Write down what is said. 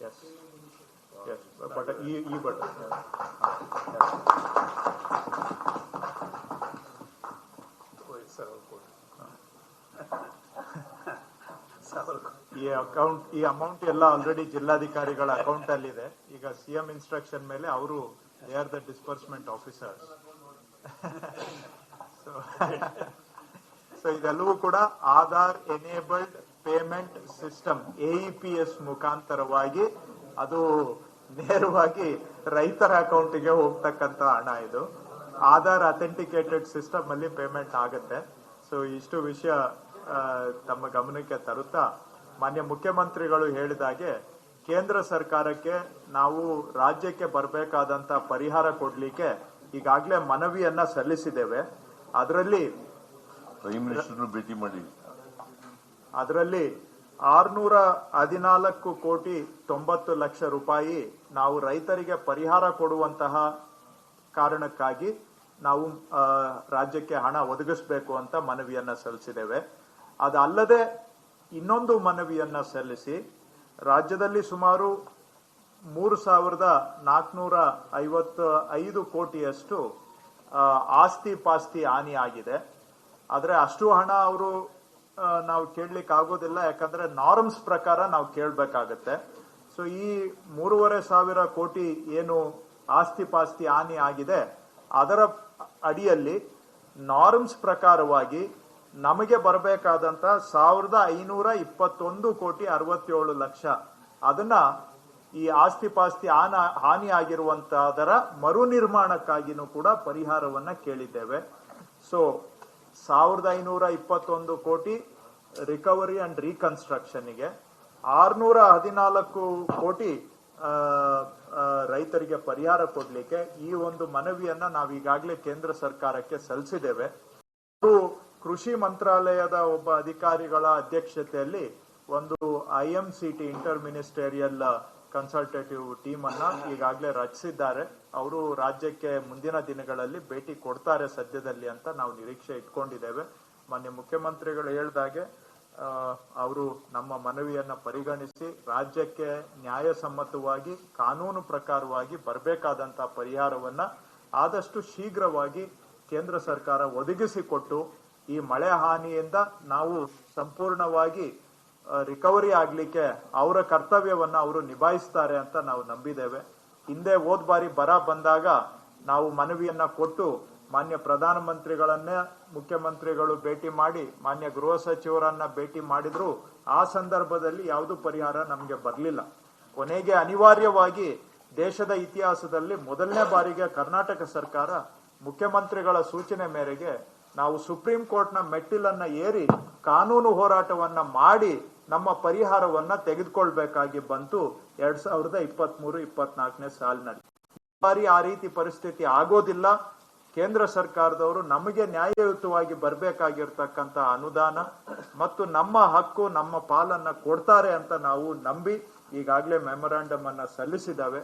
S S but ಈ ಈ but ಈ ಅಕೌಂಟ್ ಈ ಅಮೌಂಟ್ ಎಲ್ಲ ಆಲ್ರೆಡಿ ಜಿಲ್ಲಾಧಿಕಾರಿಗಳ ಅಕೌಂಟ್ ಅಲ್ಲಿ ಇದೆ ಈಗ ಸಿಎಂ ಇನ್ಸ್ಟ್ರಕ್ಷನ್ ಮೇಲೆ ಅವರು they are the disbursement officers so ಇದೆಲ್ಲವೂ ಕೂಡ Aadhaar enabled payment system AEPS ಮುಖಾಂತರವಾಗಿ ಅದು ನೇರವಾಗಿ ರೈತರ ಅಕೌಂಟಿಗೆ ಹೋಗ್ತಕ್ಕಂತ ಹಣ ಇದು. ಆಧಾರ್ ಅಥೆಂಟಿಕೇಟೆಡ್ ಸಿಸ್ಟಮ್ ಅಲ್ಲಿ ಪೇಮೆಂಟ್ ಆಗುತ್ತೆ. ಸೊ ಇಷ್ಟು ವಿಷಯ ತಮ್ಮ ಗಮನಕ್ಕೆ ತರುತ್ತಾ, ಮಾನ್ಯ ಮುಖ್ಯಮಂತ್ರಿಗಳು ಹೇಳಿದಾಗೆ ಕೇಂದ್ರ ಸರ್ಕಾರಕ್ಕೆ ನಾವು ರಾಜ್ಯಕ್ಕೆ ಬರಬೇಕಾದಂತ ಪರಿಹಾರ ಕೊಡ್ಲಿಕ್ಕೆ ಈಗಾಗಲೇ ಮನವಿಯನ್ನ ಸಲ್ಲಿಸಿದ್ದೇವೆ. ಅದರಲ್ಲಿ ಪ್ರೈಮ್ ಮಿನಿಸ್ಟರ್ ಭೇಟಿ ಮಾಡಿ. ಅದರಲ್ಲಿ ಆರ್ನೂರ ಹದಿನಾಲ್ಕು ಕೋಟಿ ತೊಂಬತ್ತು ಲಕ್ಷ ರೂಪಾಯಿ ನಾವು ರೈತರಿಗೆ ಪರಿಹಾರ ಕೊಡುವಂತಹ ಕಾರಣಕ್ಕಾಗಿ ನಾವು ರಾಜ್ಯಕ್ಕೆ ಹಣ ಒದಗಿಸಬೇಕು ಅಂತ ಮನವಿಯನ್ನ ಸಲ್ಲಿಸಿದ್ದೇವೆ. ಅದಲ್ಲದೆ ಇನ್ನೊಂದು ಮನವಿಯನ್ನ ಸಲ್ಲಿಸಿ ರಾಜ್ಯದಲ್ಲಿ ಸುಮಾರು ಮೂರು ಸಾವಿರದ ನಾಲ್ಕುನೂರ ಐವತ್ತ ಐದು ಕೋಟಿಯಷ್ಟು ಆಸ್ತಿ ಪಾಸ್ತಿ ಹಾನಿ ಆಗಿದೆ. ಆದ್ರೆ ಅಷ್ಟು ಹಣ ಅವರು ನಾವು ಕೇಳಲಿಕ್ಕೆ ಆಗೋದಿಲ್ಲ, ಯಾಕಂದ್ರೆ ನಾರ್ಮ್ಸ್ ಪ್ರಕಾರ ನಾವು ಕೇಳಬೇಕಾಗತ್ತೆ. ಸೊ ಈ ಮೂರುವರೆ ಸಾವಿರ ಕೋಟಿ ಏನು ಆಸ್ತಿ ಪಾಸ್ತಿ ಹಾನಿ ಆಗಿದೆ, ಅದರ ಅಡಿಯಲ್ಲಿ ನಾರ್ಮ್ಸ್ ಪ್ರಕಾರವಾಗಿ ನಮಗೆ ಬರಬೇಕಾದಂತ ಸಾವಿರದ ಐನೂರ ಇಪ್ಪತ್ತೊಂದು ಕೋಟಿ ಅರವತ್ತೇಳು ಲಕ್ಷ. ಅದನ್ನ ಈ ಆಸ್ತಿ ಪಾಸ್ತಿ ಹಾನ, ಹಾನಿ ಆಗಿರುವಂತಹದರ ಮರು ನಿರ್ಮಾಣಕ್ಕಾಗಿನೂ ಕೂಡ ಪರಿಹಾರವನ್ನ ಕೇಳಿದ್ದೇವೆ. ಸೊ ಸಾವಿರದ ಐನೂರ ಇಪ್ಪತ್ತೊಂದು ಕೋಟಿ ರಿಕವರಿ ಅಂಡ್ ರೀಕನ್ಸ್ಟ್ರಕ್ಷನ್ಗೆ ಆರ್ನೂರ ಹದಿನಾಲ್ಕು ಕೋಟಿ ರೈತರಿಗೆ ಪರಿಹಾರ ಕೊಡಲಿಕ್ಕೆ ಈ ಒಂದು ಮನವಿಯನ್ನ ನಾವು ಈಗಾಗಲೇ ಕೇಂದ್ರ ಸರ್ಕಾರಕ್ಕೆ ಸಲ್ಲಿಸಿದ್ದೇವೆ. ಅದು ಕೃಷಿ ಮಂತ್ರಾಲಯದ ಒಬ್ಬ ಅಧಿಕಾರಿಗಳ ಅಧ್ಯಕ್ಷತೆಯಲ್ಲಿ ಒಂದು I M C T inter ministerial consultative team ಅನ್ನ ಈಗಾಗಲೇ ರಚಿಸಿದ್ದಾರೆ. ಅವರು ರಾಜ್ಯಕ್ಕೆ ಮುಂದಿನ ದಿನಗಳಲ್ಲಿ ಭೇಟಿ ಕೊಡ್ತಾರೆ ಸದ್ಯದಲ್ಲಿ ಅಂತ ನಾವು ನಿರೀಕ್ಷೆ ಇಟ್ಕೊಂಡಿದ್ದೇವೆ. ಮಾನ್ಯ ಮುಖ್ಯಮಂತ್ರಿಗಳು ಹೇಳ್ದಾಗೆ ಅವರು ನಮ್ಮ ಮನವಿಯನ್ನ ಪರಿಗಣಿಸಿ ರಾಜ್ಯಕ್ಕೆ ನ್ಯಾಯಸಮ್ಮತವಾಗಿ ಕಾನೂನು ಪ್ರಕಾರವಾಗಿ ಬರಬೇಕಾದಂತ ಪರಿಹಾರವನ್ನ ಆದಷ್ಟು ಶೀಘ್ರವಾಗಿ ಕೇಂದ್ರ ಸರ್ಕಾರ ಒದಗಿಸಿಕೊಟ್ಟು ಈ ಮಳೆ ಹಾನಿಯಿಂದ ನಾವು ಸಂಪೂರ್ಣವಾಗಿ ರಿಕವರಿ ಆಗ್ಲಿಕ್ಕೆ ಅವರ ಕರ್ತವ್ಯವನ್ನ ಅವರು ನಿಭಾಯಿಸ್ತಾರೆ ಅಂತ ನಾವು ನಂಬಿದ್ದೇವೆ. ಹಿಂದೆ ಹೋದ್ ಬಾರಿ ಬರ ಬಂದಾಗ ನಾವು ಮನವಿಯನ್ನ ಕೊಟ್ಟು ಮಾನ್ಯ ಪ್ರಧಾನಮಂತ್ರಿಗಳನ್ನೇ, ಮುಖ್ಯಮಂತ್ರಿಗಳು ಭೇಟಿ ಮಾಡಿ, ಮಾನ್ಯ ಗೃಹ ಸಚಿವರನ್ನ ಭೇಟಿ ಮಾಡಿದ್ರು. ಆ ಸಂದರ್ಭದಲ್ಲಿ ಯಾವುದು ಪರಿಹಾರ ನಮಗೆ ಬರಲಿಲ್ಲ. ಕೊನೆಗೆ ಅನಿವಾರ್ಯವಾಗಿ ದೇಶದ ಇತಿಹಾಸದಲ್ಲಿ ಮೊದಲನೇ ಬಾರಿಗೆ ಕರ್ನಾಟಕ ಸರ್ಕಾರ ಮುಖ್ಯಮಂತ್ರಿಗಳ ಸೂಚನೆ ಮೇರೆಗೆ ನಾವು ಸುಪ್ರೀಂ ಕೋರ್ಟ್ನ ಮೆಟ್ಟಿಲನ್ನ ಏರಿ ಕಾನೂನು ಹೋರಾಟವನ್ನ ಮಾಡಿ ನಮ್ಮ ಪರಿಹಾರವನ್ನ ತೆಗೆದುಕೊಳ್ಬೇಕಾಗಿ ಬಂತು ಎರಡ್ ಸಾವಿರದ ಇಪ್ಪತ್ತ್ ಮೂರು ಇಪ್ಪತ್ನಾಲ್ಕನೇ ಸಾಲಿನಲ್ಲಿ. ಈ ಬಾರಿ ಆ ರೀತಿ ಪರಿಸ್ಥಿತಿ ಆಗೋದಿಲ್ಲ. ಕೇಂದ್ರ ಸರ್ಕಾರದವರು ನಮಗೆ ನ್ಯಾಯಯುತವಾಗಿ ಬರಬೇಕಾಗಿರ್ತಕ್ಕಂತ ಅನುದಾನ ಮತ್ತು ನಮ್ಮ ಹಕ್ಕು, ನಮ್ಮ ಪಾಲನ್ನ ಕೊಡ್ತಾರೆ ಅಂತ ನಾವು ನಂಬಿ ಈಗಾಗಲೇ ಮೆಮೊರಾಂಡಮ್ ಅನ್ನ ಸಲ್ಲಿಸಿದಾವೆ